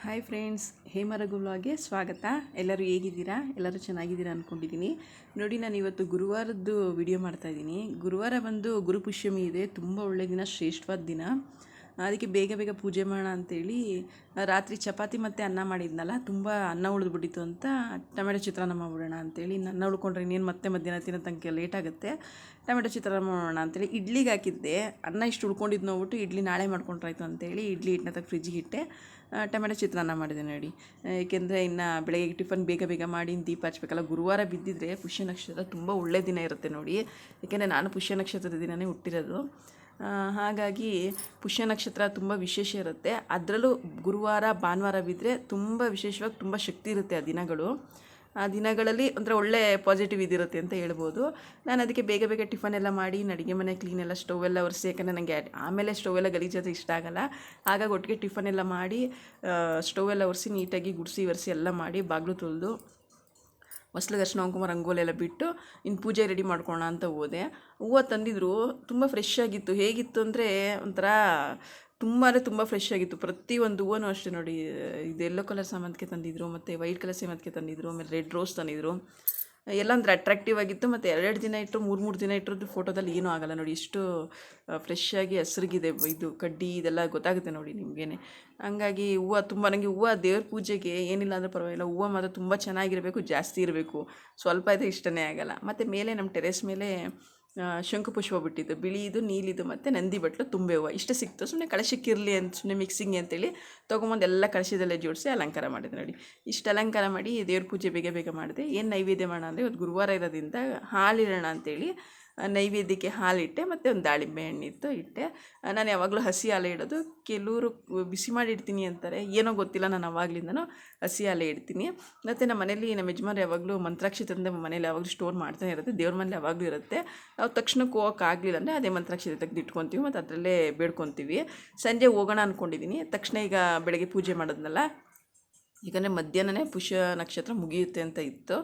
Hi friends ವ್ಲಾಗ್ಗೆ ಸ್ವಾಗತ. ಎಲ್ಲರೂ ಹೇಗಿದ್ದೀರಾ? ಎಲ್ಲರೂ ಚೆನ್ನಾಗಿದ್ದೀರಾ ಅಂದ್ಕೊಂಡಿದ್ದೀನಿ ನೋಡಿ, ನಾನು ಇವತ್ತು ಗುರುವಾರದ್ದು ವಿಡಿಯೋ ಮಾಡ್ತಾ ಇದ್ದೀನಿ. ಗುರುವಾರ ಬಂದು ಗುರುಪುಷ್ಯಮಿ ಇದೆ. ತುಂಬ ಒಳ್ಳೆಯ ದಿನ, ಶ್ರೇಷ್ಠವಾದ ದಿನ. ಅದಕ್ಕೆ ಬೇಗ ಬೇಗ ಪೂಜೆ ಮಾಡೋಣ ಅಂತೇಳಿ, ರಾತ್ರಿ ಚಪಾತಿ ಮತ್ತು ಅನ್ನ ಮಾಡಿದ್ನಲ್ಲ, ತುಂಬ ಅನ್ನ ಉಳಿದ್ಬಿಟ್ಟಿತ್ತು ಅಂತ ಟೊಮೆಟೊ ಚಿತ್ರಾನ್ನ ಮಾಡ್ಬಿಡೋಣ ಅಂತೇಳಿ ಅನ್ನ ಉಳ್ಕೊಂಡ್ರೆ ಇನ್ನೇನು ಮತ್ತೆ ಮಧ್ಯಾಹ್ನ ತಿನ್ನೋ ತನಕ ಲೇಟ್ ಆಗುತ್ತೆ. ಟೊಮೆಟೊ ಚಿತ್ರಾನ್ನ ಮಾಡೋಣ ಅಂತೇಳಿ ಇಡ್ಲಿಗೆ ಹಾಕಿದ್ದೆ. ಅನ್ನ ಇಷ್ಟು ಉಳ್ಕೊಂಡಿದ್ದು ನೋಡ್ಬಿಟ್ಟು ಇಡ್ಲಿ ನಾಳೆ ಮಾಡ್ಕೊಂಡ್ರಾಯ್ತು ಅಂತೇಳಿ, ಇಡ್ಲಿ ಹಿಟ್ಟನ್ನ ತಗ ಫ್ರಿಜ್ಜಿಗೆ ಇಟ್ಟೆ. ಟೊಮೆಟೊ ಚಿತ್ರಾನ್ನ ಮಾಡಿದೆ ನೋಡಿ. ಏಕೆಂದರೆ ಇನ್ನು ಬೆಳಗ್ಗೆ ಟಿಫನ್ ಬೇಗ ಬೇಗ ಮಾಡಿ ದೀಪ ಹಚ್ಬೇಕಲ್ಲ, ಗುರುವಾರ ಬಿದ್ದಿದ್ರೆ ಪುಷ್ಯ ನಕ್ಷತ್ರ ತುಂಬ ಒಳ್ಳೆಯ ದಿನ ಇರುತ್ತೆ ನೋಡಿ. ಏಕೆಂದರೆ ನಾನು ಪುಷ್ಯ ನಕ್ಷತ್ರದ ದಿನವೇ ಹುಟ್ಟಿರೋದು. ಹಾಗಾಗಿ ಪುಷ್ಯ ನಕ್ಷತ್ರ ತುಂಬ ವಿಶೇಷ ಇರುತ್ತೆ. ಅದರಲ್ಲೂ ಗುರುವಾರ, ಭಾನುವಾರ ಬಿದ್ದರೆ ತುಂಬ ವಿಶೇಷವಾಗಿ ತುಂಬ ಶಕ್ತಿ ಇರುತ್ತೆ ಆ ದಿನಗಳು. ದಿನಗಳಲ್ಲಿ ಒಂಥರ ಒಳ್ಳೆ ಪಾಸಿಟಿವ್ ಇದಿರುತ್ತೆ ಅಂತ ಹೇಳ್ಬೋದು. ನಾನು ಅದಕ್ಕೆ ಬೇಗ ಬೇಗ ಟಿಫನ್ ಎಲ್ಲ ಮಾಡಿ ಅಡುಗೆ ಮನೆ ಕ್ಲೀನ್ ಎಲ್ಲ ಸ್ಟೋವ್ ಎಲ್ಲ ಒರೆಸಿ, ಯಾಕಂದರೆ ನನಗೆ ಆಮೇಲೆ ಸ್ಟೋವ್ ಎಲ್ಲ ಗಲೀಜಾದ್ರೆ ಇಷ್ಟ ಆಗಲ್ಲ. ಹಾಗಾಗಿ ಒಟ್ಟಿಗೆ ಟಿಫನ್ ಎಲ್ಲ ಮಾಡಿ ಸ್ಟೋವ್ ಎಲ್ಲ ಒರೆಸಿ ನೀಟಾಗಿ ಗುಡಿಸಿ, ಒರೆಸಿ ಎಲ್ಲ ಮಾಡಿ, ಬಾಗಿಲು ತೊಳೆದು ಹೊಸ್ಲಿಗೆ ದರ್ಶನ ಕುಂಕುಮ ರಂಗೋಲಿ ಎಲ್ಲ ಬಿಟ್ಟು ಇನ್ನು ಪೂಜೆ ರೆಡಿ ಮಾಡ್ಕೊಳ್ಳೋಣ ಅಂತ ಹೋದೆ. ಹೂವು ತಂದಿದ್ರು, ತುಂಬ ಫ್ರೆಶ್ ಆಗಿತ್ತು. ಹೇಗಿತ್ತು ಅಂದರೆ ಒಂಥರ ತುಂಬಾ ತುಂಬ ಫ್ರೆಶ್ ಆಗಿತ್ತು. ಪ್ರತಿಯೊಂದು ಹೂವನೂ ಅಷ್ಟೇ ನೋಡಿ, ಇದು ಎಲ್ಲೋ ಕಲರ್ ಸಾಮಂತಿಗೆ ತಂದಿದ್ರು, ಮತ್ತು ವೈಟ್ ಕಲರ್ ಸಾಮಂತಿಗೆ ತಂದಿದ್ರು, ಆಮೇಲೆ ರೆಡ್ ರೋಸ್ ತಂದಿದ್ರು. ಎಲ್ಲ ಅಂದರೆ ಅಟ್ರಾಕ್ಟಿವ್ ಆಗಿತ್ತು ಮತ್ತು ಎರಡೆರಡು ದಿನ ಇಟ್ಟರು ಮೂರು ಮೂರು ದಿನ ಇಟ್ಟರದ್ದು ಫೋಟೋದಲ್ಲಿ ಏನೂ ಆಗಲ್ಲ ನೋಡಿ. ಇಷ್ಟು ಫ್ರೆಶ್ ಆಗಿ ಹಸ್ರಿಗಿದೆ ಇದು ಕಡ್ಡಿ, ಇದೆಲ್ಲ ಗೊತ್ತಾಗುತ್ತೆ ನೋಡಿ ನಿಮಗೇನೆ. ಹಂಗಾಗಿ ಹೂವು ತುಂಬ ನನಗೆ ಹೂವು ದೇವ್ರ ಪೂಜೆಗೆ ಏನಿಲ್ಲ ಅಂದರೆ ಪರವಾಗಿಲ್ಲ. ಹೂವು ಮಾತ್ರ ತುಂಬ ಚೆನ್ನಾಗಿರಬೇಕು, ಜಾಸ್ತಿ ಇರಬೇಕು. ಸ್ವಲ್ಪ ಇದೆ ಇಷ್ಟನೇ ಆಗಲ್ಲ. ಮತ್ತು ಮೇಲೆ ನಮ್ಮ ಟೆರೆಸ್ ಮೇಲೆ ಆ, ಶಂಖುಪುಷ್ಪ ಬಿಟ್ಟಿದ್ದು ಬಿಳಿದು ನೀಲಿದು ಮತ್ತು ನಂದಿ ಬಟ್ಲು ತುಂಬೆ ಹೂವು. ಇಷ್ಟು ಸಿಕ್ತು. ಸುಮ್ಮನೆ ಕಳಶಕ್ಕಿರಲಿ ಅಂತ ಸುಮ್ಮನೆ ಮಿಕ್ಸಿಂಗ್ ಅಂತೇಳಿ ತೊಗೊಂಬಂದು ಎಲ್ಲ ಕಳಶದಲ್ಲೇ ಜೋಡಿಸಿ ಅಲಂಕಾರ ಮಾಡಿದೆ ನೋಡಿ. ಇಷ್ಟು ಅಲಂಕಾರ ಮಾಡಿ ದೇವ್ರ ಪೂಜೆ ಬೇಗ ಬೇಗ ಮಾಡಿದೆ. ಏನು ನೈವೇದ್ಯ ಮಾಡೋಣ ಅಂದರೆ ಇವತ್ತು ಗುರುವಾರ ಇರೋದ್ರಿಂದ ಹಾಲಿರೋಣ ಅಂತೇಳಿ ನೈವೇದ್ಯಕ್ಕೆ ಹಾಲಿಟ್ಟೆ ಮತ್ತು ಒಂದು ದಾಳಿಂಬೆ ಹಣ್ಣಿತ್ತು ಇಟ್ಟೆ. ನಾನು ಯಾವಾಗಲೂ ಹಸಿ ಹಾಲೆ ಇಡೋದು. ಕೆಲವರು ಬಿಸಿ ಮಾಡಿ ಇಡ್ತೀನಿ ಅಂತಾರೆ. ಏನೋ ಗೊತ್ತಿಲ್ಲ ನಾನು ಅವಾಗಲಿಂದನೂ ಹಸಿ ಹಾಲೇ ಇಡ್ತೀನಿ. ಮತ್ತು ನಮ್ಮ ಮನೇಲಿ ನಮ್ಮ ಯಜಮಾನ್ರು ಯಾವಾಗಲೂ ಮಂತ್ರಾಕ್ಷಿ ತಂದೆ ಮನೇಲಿ ಯಾವಾಗಲೂ ಸ್ಟೋರ್ ಮಾಡ್ತಾನೆ ಇರುತ್ತೆ. ದೇವ್ರ ಮನೇಲಿ ಯಾವಾಗಲೂ ಇರುತ್ತೆ. ನಾವು ತಕ್ಷಣಕ್ಕೆ ಹೋಗೋಕ್ಕಾಗಲಿಲ್ಲ ಅಂದರೆ ಅದೇ ಮಂತ್ರಾಕ್ಷಿ ತೆಗೆದು ಇಟ್ಕೊತೀವಿ ಮತ್ತು ಅದರಲ್ಲೇ ಬೇಡ್ಕೊತೀವಿ. ಸಂಜೆ ಹೋಗೋಣ ಅಂದ್ಕೊಂಡಿದ್ದೀನಿ ತಕ್ಷಣ ಈಗ ಬೆಳಗ್ಗೆ ಪೂಜೆ ಮಾಡೋದ್ನಲ್ಲ ಯಾಕಂದರೆ ಮಧ್ಯಾಹ್ನನೇ ಪುಷ್ಯ ನಕ್ಷತ್ರ ಮುಗಿಯುತ್ತೆ ಅಂತ ಇತ್ತು.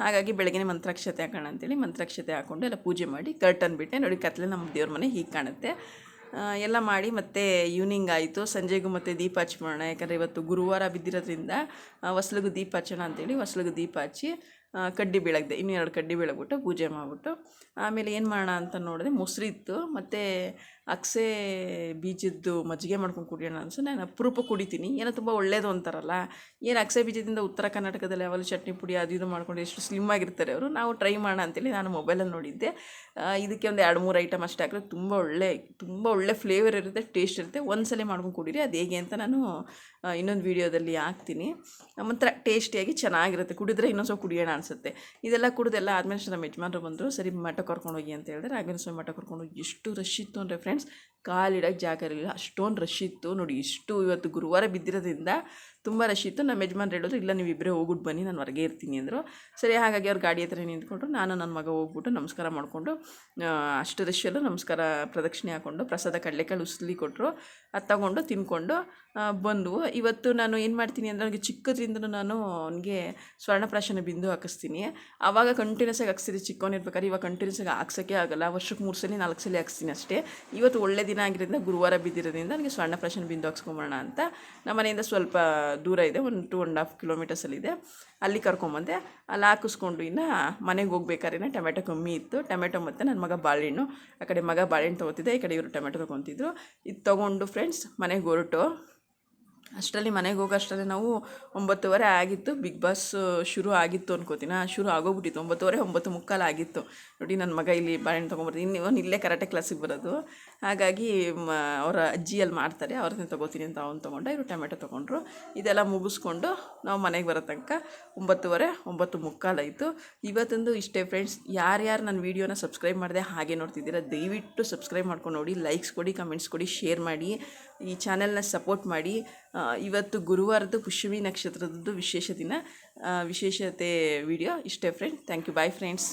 ಹಾಗಾಗಿ ಬೆಳಗ್ಗೆ ಮಂತ್ರಾಕ್ಷತೆ ಹಾಕೋಣ ಅಂತೇಳಿ ಮಂತ್ರಾಕ್ಷತೆ ಹಾಕ್ಕೊಂಡು ಎಲ್ಲ ಪೂಜೆ ಮಾಡಿ ಕರ್ಟನ್ ಬಿಟ್ಟೆ. ನೋಡಿ ಕತ್ಲೆ ನಮ್ಮ ದೇವ್ರ ಮನೆ ಹೀಗೆ ಕಾಣುತ್ತೆ. ಎಲ್ಲ ಮಾಡಿ ಮತ್ತೆ ಈವ್ನಿಂಗ್ ಆಯಿತು. ಸಂಜೆಗೂ ಮತ್ತೆ ದೀಪ ಹಚ್ಚೋಣ ಯಾಕಂದರೆ ಇವತ್ತು ಗುರುವಾರ ಬಿದ್ದಿರೋದ್ರಿಂದ ಹೊಸ್ಲಿಗೂ ದೀಪ ಹಚ್ಚೋಣ ಅಂತೇಳಿ ಹೊಸ್ಲಿಗೂ ದೀಪ ಹಚ್ಚಿ ಕಡ್ಡಿ ಬೆಳಗ್ದೆ, ಇನ್ನೂ ಎರಡು ಕಡ್ಡಿ ಬೆಳಗ್ಬಿಟ್ಟು ಪೂಜೆ ಮಾಡಿಬಿಟ್ಟು, ಆಮೇಲೆ ಏನು ಮಾಡೋಣ ಅಂತ ನೋಡಿದೆ, ಮೊಸರು ಇತ್ತು, ಮತ್ತು ಅಕ್ಸೆ ಬೀಜದ್ದು ಮಜ್ಜಿಗೆ ಮಾಡ್ಕೊಂಡು ಕುಡಿಯೋಣ ಅನ್ಸು ನಾನು ಅಪರೂಪ ಕುಡಿತೀನಿ, ಏನೋ ತುಂಬ ಒಳ್ಳೇದು ಅಂತಾರಲ್ಲ, ಏನು ಅಕ್ಸೆ ಬೀಜದಿಂದ ಉತ್ತರ ಕರ್ನಾಟಕದಲ್ಲಿ ಯಾವಾಗಲೂ ಚಟ್ನಿ ಪುಡಿ ಅದು ಇದು ಮಾಡ್ಕೊಂಡು ಎಷ್ಟು ಸ್ಲಿಮ್ ಆಗಿರ್ತಾರೆ ಅವರು, ನಾವು ಟ್ರೈ ಮಾಡೋಣ ಅಂತೇಳಿ ನಾನು ಮೊಬೈಲಲ್ಲಿ ನೋಡಿದ್ದೆ ಇದಕ್ಕೆ ಒಂದು ಎರಡು ಮೂರು ಐಟಮ್ ಅಷ್ಟೇ ಹಾಕಿದ್ರೆ ತುಂಬ ಒಳ್ಳೆ ತುಂಬ ಒಳ್ಳೆ ಫ್ಲೇವರ್ ಇರುತ್ತೆ ಟೇಸ್ಟ್ ಇರುತ್ತೆ, ಒಂದ್ಸಲ ಮಾಡ್ಕೊಂಡು ಕುಡೀರಿ, ಅದು ಹೇಗೆ ಅಂತ ನಾನು ಇನ್ನೊಂದು ವೀಡಿಯೋದಲ್ಲಿ ಹಾಕ್ತೀನಿ ಒಂಥರ ಟೇಸ್ಟಿಯಾಗಿ ಚೆನ್ನಾಗಿರುತ್ತೆ, ಕುಡಿದ್ರೆ ಇನ್ನೊಂದು ಸ್ವಲ್ಪ ಕುಡಿಯೋಣ ಅನಿಸುತ್ತೆ. ಇದೆಲ್ಲ ಕುಡಿದೆಲ್ಲ ಆದಮೇಲೆ ನಮ್ಮ ಯಜಮಾನರು ಬಂದರು, ಸರಿ, ಮಠ ಕರ್ಕೊಂಡು ಹೋಗಿ ಅಂತ ಹೇಳಿದ್ರೆ ರಾಘವೇಂದ್ರ ಸ್ವಾಮಿ ಮಠ ಕರ್ಕೊಂಡು ಹೋಗಿ ಎಷ್ಟು ರಶ್ ಇತ್ತು ಅಂದರೆ ಫ್ರೆಂಡ್ಸ್ ಕಾಲಿಡೋಕ್ಕೆ ಜಾಗ ಇರಲಿಲ್ಲ. ಅಷ್ಟೊಂದು ರಶ್ ಇತ್ತು. ನೋಡಿ, ಇಷ್ಟು ಇವತ್ತು ಗುರುವಾರ ಬಿದ್ದಿರೋದ್ರಿಂದ ತುಂಬ ರಶ್ ಇತ್ತು. ನಮ್ಮ ಯಜಮಾನ್ರು ಹೇಳಿದ್ರು, ಇಲ್ಲ, ನೀವು ಇಬ್ಬರೇ ಹೋಗ್ಬಿಟ್ಟು ಬನ್ನಿ, ನಾನು ಹೊರಗೆ ಇರ್ತೀನಿ ಅಂದರು. ಸರಿ, ಹಾಗಾಗಿ ಅವ್ರು ಗಾಡಿ ಹತ್ರ ನಿಂತ್ಕೊಂಡ್ರು. ನಾನು ನನ್ನ ಮಗ ಹೋಗ್ಬಿಟ್ಟು ನಮಸ್ಕಾರ ಮಾಡಿಕೊಂಡು ಅಷ್ಟು ರಶ್ಯಲ್ಲೂ ನಮಸ್ಕಾರ ಪ್ರದಕ್ಷಿಣೆ ಹಾಕ್ಕೊಂಡು ಪ್ರಸಾದ ಕಡಲೆಕಾಳು ಉಸ್ಲಿ ಕೊಟ್ಟರು ಅದು ತಗೊಂಡು ತಿನ್ಕೊಂಡು ಆ, ಬಂದವು ಇವತ್ತು ನಾನು ಏನು ಮಾಡ್ತೀನಿ ಅಂದರೆ ಅವನಿಗೆ ಚಿಕ್ಕದ್ರಿಂದ ನಾನು ಅವನಿಗೆ ಸ್ವರ್ಣಪ್ರಾಶನ ಬಿಂದು ಹಾಕಿಸ್ತೀನಿ. ಆವಾಗ ಕಂಟಿನ್ಯೂಸ್ ಆಗಿ ಹಾಕ್ಸಿದ್ದೆ ಚಿಕ್ಕವನಿರ್ಬೇಕಾದ್ರೆ ಇವಾಗ ಕಂಟಿನ್ಯೂಸ್ ಆಗಿ ಹಾಕ್ಸೋಕ್ಕೆ ಆಗಲ್ಲ. ವರ್ಷಕ್ಕೆ ಮೂರು ಸಲ ನಾಲ್ಕು ಸಲ ಹಾಕ್ಸ್ತೀನಿ ಅಷ್ಟೇ. ಇವತ್ತು ಒಳ್ಳೆ ದಿನ ಆಗಿರೋದ್ರಿಂದ ಗುರುವಾರ ಬಿದ್ದಿರೋದ್ರಿಂದ ನನಗೆ ಸ್ವರ್ಣಪ್ರಾಶನ ಬಿಂದು ಹಾಕ್ಸ್ಕೊಂಬೋಣ ಅಂತ. ನಮ್ಮ ಮನೆಯಿಂದ ಸ್ವಲ್ಪ ದೂರ ಇದೆ ಒಂದು ಟೂ ಆ್ಯಂಡ್ ಹಾಫ್ ಕಿಲೋಮೀಟರ್ಸಲ್ಲಿದೆ ಅಲ್ಲಿ ಕರ್ಕೊಂಬಂದೆ. ಅಲ್ಲಿ ಹಾಕಿಸ್ಕೊಂಡು ಇನ್ನು ಮನೆಗೆ ಹೋಗ್ಬೇಕಾದ್ರೆ ಟೊಮೆಟೊ ಕಮ್ಮಿ ಇತ್ತು. ಟೊಮೆಟೊ ಮತ್ತು ನನ್ನ ಮಗ ಬಾಳೆಹಣ್ಣು. ಆ ಕಡೆ ಮಗ ಬಾಳೆಹಣ್ಣು ತೊಗೊತಿದ್ದೆ ಈ ಕಡೆ ಇವರು ಟೊಮೆಟೊ ತೊಗೊತಿದ್ರು. ಇದು ತೊಗೊಂಡು ಫ್ರೆಂಡ್ಸ್ ಮನೆಗೆ ಹೊರಟು. ಅಷ್ಟರಲ್ಲಿ ಮನೆಗೆ ಹೋಗೋ ಅಷ್ಟರಲ್ಲಿ ನಾವು ಒಂಬತ್ತುವರೆ ಆಗಿತ್ತು. ಬಿಗ್ ಬಾಸ್ ಶುರು ಆಗಿತ್ತು ಅನ್ಕೋತೀನಿ. ಶುರು ಆಗೋಗ್ಬಿಟ್ಟಿತ್ತು. ಒಂಬತ್ತುವರೆ, ಒಂಬತ್ತು ಮುಕ್ಕಾಲು ಆಗಿತ್ತು. ನೋಡಿ ನನ್ನ ಮಗ ಇಲ್ಲಿ ಬಾಳೆಹಣ್ಣು ತೊಗೊಂಬರ್ತೀನಿ ಇನ್ನು ಇವನು ಇಲ್ಲೇ ಕರಾಟೆ ಕ್ಲಾಸಿಗೆ ಬರೋದು. ಹಾಗಾಗಿ ಮ, ಅವರ ಅಜ್ಜಿ ಅಲ್ಲಿ ಮಾಡ್ತಾರೆ. ಅವ್ರನ್ನ ತೊಗೋತೀನಿ ಅಂತ ಅವ್ನು ತೊಗೊಂಡೆ, ಇವರು ಟೊಮೆಟೊ ತೊಗೊಂಡ್ರು. ಇದೆಲ್ಲ ಮುಗಿಸ್ಕೊಂಡು ನಾವು ಮನೆಗೆ ಬರೋ ತನಕ ಒಂಬತ್ತುವರೆ, ಒಂಬತ್ತು ಮುಕ್ಕಾಲಾಯಿತು ಇವತ್ತೊಂದು ಇಷ್ಟೇ ಫ್ರೆಂಡ್ಸ್ ಯಾರ್ಯಾರು ನನ್ನ ವೀಡಿಯೋನ ಸಬ್ಸ್ಕ್ರೈಬ್ ಮಾಡಿದೆ ಹಾಗೆ ನೋಡ್ತಿದ್ದೀರಾ, ದಯವಿಟ್ಟು ಸಬ್ಸ್ಕ್ರೈಬ್ ಮಾಡ್ಕೊಂಡು ನೋಡಿ ಲೈಕ್ಸ್ ಕೊಡಿ ಕಮೆಂಟ್ಸ್ ಕೊಡಿ ಶೇರ್ ಮಾಡಿ. ಈ ಚಾನೆಲ್ನ ಸಪೋರ್ಟ್ ಮಾಡಿ ಇವತ್ತು ಗುರುವಾರದ್ದು ಪುಷ್ಯಮಿ ನಕ್ಷತ್ರದ್ದು ವಿಶೇಷ ದಿನ ವಿಶೇಷತೆ ವಿಡಿಯೋ ಇಷ್ಟೇ friend thank you bye friends